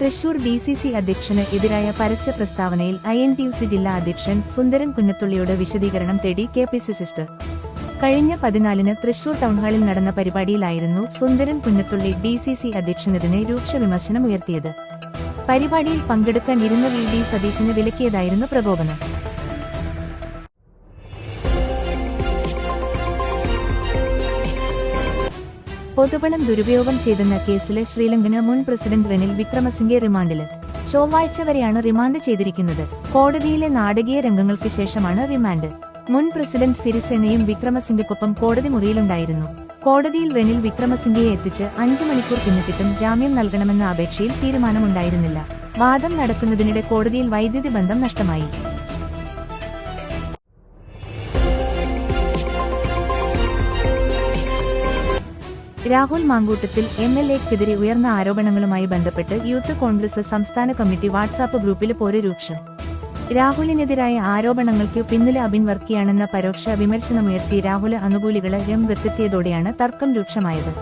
Thrissur D C C അധ്യക്ഷന് എതിരായ പരസ്യ പ്രസ്താവനയിൽ I N T U C ജില്ലാ അധ്യക്ഷൻ സുന്ദരൻ കുന്നത്തുള്ളിയോട് വിശദീകരണം തേടി കെ പി സി സിസ്റ്റർ. കഴിഞ്ഞ പതിനാലിന് തൃശൂർ ടൗൺഹാളിൽ നടന്ന പരിപാടിയിലായിരുന്നു Sundaran Kunnathully D C C അധ്യക്ഷനെതിരെ രൂക്ഷ വിമർശനം ഉയർത്തിയത് പരിപാടിയിൽ പങ്കെടുക്കാൻ ഇരുന്ന വി ഡി സതീശന് വിലക്കിയതായിരുന്നു പ്രകോപനം. പൊതുപണം ദുരുപയോഗം ചെയ്തെന്ന കേസിലെ ശ്രീലങ്കന് മുൻ പ്രസിഡന്റ് റെനിൽ വിക്രമസിംഗെ റിമാൻഡിൽ. ചൊവ്വാഴ്ച വരെയാണ് റിമാൻഡ് ചെയ്തിരിക്കുന്നത്. കോടതിയിലെ നാടകീയ രംഗങ്ങൾക്ക് ശേഷമാണ് റിമാൻഡ്. മുൻ പ്രസിഡന്റ് സിരിസേനയും വിക്രമസിംഗക്കൊപ്പം കോടതി മുറിയിലുണ്ടായിരുന്നു. കോടതിയിൽ റെനിൽ വിക്രമസിംഗയെ എത്തിച്ച് അഞ്ചു മണിക്കൂർ പിന്നിട്ടിട്ടും ജാമ്യം നൽകണമെന്ന അപേക്ഷയിൽ തീരുമാനമുണ്ടായിരുന്നില്ല. വാദം നടക്കുന്നതിനിടെ കോടതിയിൽ വൈദ്യുതി ബന്ധം നഷ്ടമായി. രാഹുൽ മാങ്കൂട്ടത്തിൽ എം എൽ എക്കെതിരെ ഉയർന്ന ആരോപണങ്ങളുമായി ബന്ധപ്പെട്ട് യൂത്ത് കോൺഗ്രസ് സംസ്ഥാന കമ്മിറ്റി വാട്സാപ്പ് ഗ്രൂപ്പിൽ പോര് രൂക്ഷം. രാഹുലിനെതിരായ ആരോപണങ്ങൾക്ക് പിന്നിലെ അബിൻ വർക്കിയാണെന്ന പരോക്ഷ വിമർശനമുയർത്തി രാഹുൽ അനുകൂലികളെ രംഗത്തെത്തിയതോടെയാണ് തർക്കം രൂക്ഷമായത്.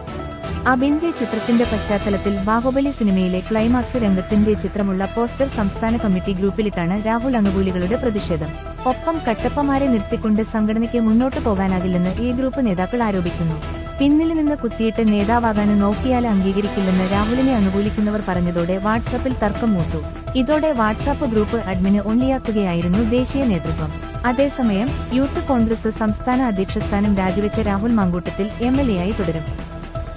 അബിന്റെ ചിത്രത്തിന്റെ പശ്ചാത്തലത്തിൽ ബാഹുബലി സിനിമയിലെ ക്ലൈമാക്സ് രംഗത്തിന്റെ ചിത്രമുള്ള പോസ്റ്റർ സംസ്ഥാന കമ്മിറ്റി ഗ്രൂപ്പിലിട്ടാണ് രാഹുൽ അനുകൂലികളുടെ പ്രതിഷേധം. ഒപ്പം കട്ടപ്പമാരെ നിർത്തിക്കൊണ്ട് സംഘടനയ്ക്ക് മുന്നോട്ടു പോകാനാകില്ലെന്ന് ഈ ഗ്രൂപ്പ് നേതാക്കൾ ആരോപിക്കുന്നു. പിന്നിൽ നിന്ന് കുത്തിയിട്ട് നേതാവാകാന് നോക്കിയാൽ അംഗീകരിക്കില്ലെന്ന് രാഹുലിനെ അനുകൂലിക്കുന്നവർ പറഞ്ഞതോടെ വാട്സാപ്പിൽ തർക്കം മൂത്തു ഇതോടെ വാട്സാപ്പ് ഗ്രൂപ്പ് അഡ്മിന് ഒള്ളിയാക്കുകയായിരുന്നു ദേശീയ നേതൃത്വം. അതേസമയം യൂത്ത് കോൺഗ്രസ് സംസ്ഥാന അധ്യക്ഷ സ്ഥാനം രാജിവെച്ച രാഹുൽ മങ്കൂട്ടത്തിൽ എം എൽ എയായി തുടരും.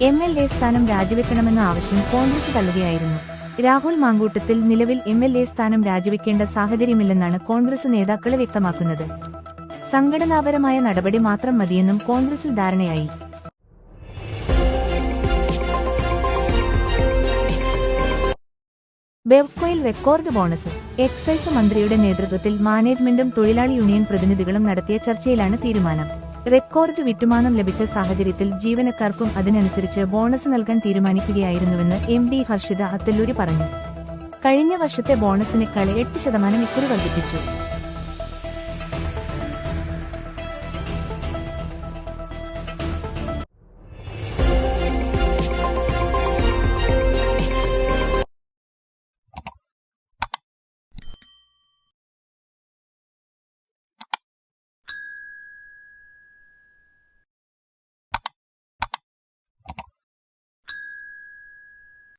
എം എൽ എ സ്ഥാനം രാജിവെക്കണമെന്ന ആവശ്യം കോൺഗ്രസ് തള്ളുകയായിരുന്നു. രാഹുൽ മാങ്കൂട്ടത്തിൽ നിലവിൽ എം എൽ എ സ്ഥാനം രാജിവെക്കേണ്ട സാഹചര്യമില്ലെന്നാണ് കോൺഗ്രസ് നേതാക്കളെ വ്യക്തമാക്കുന്നത്. സംഘടനാപരമായ നടപടി മാത്രം മതിയെന്നും കോൺഗ്രസിൽ ധാരണയായി. ബെവ്കോയിൽ റെക്കോർഡ് ബോണസ്. എക്സൈസ് മന്ത്രിയുടെ നേതൃത്വത്തിൽ മാനേജ്മെന്റും തൊഴിലാളി യൂണിയൻ പ്രതിനിധികളും നടത്തിയ ചർച്ചയിലാണ് തീരുമാനം. റെക്കോർഡ് വിറ്റുമാനം ലഭിച്ച സാഹചര്യത്തിൽ ജീവനക്കാർക്കും അതിനനുസരിച്ച് ബോണസ് നൽകാൻ തീരുമാനിക്കുകയായിരുന്നുവെന്ന് എം ഡി ഹർഷിത അത്തല്ലൂരി പറഞ്ഞു. കഴിഞ്ഞ വർഷത്തെ ബോണസിനേക്കാൾ എട്ട് ശതമാനം ഇക്കുറി വർദ്ധിപ്പിച്ചു.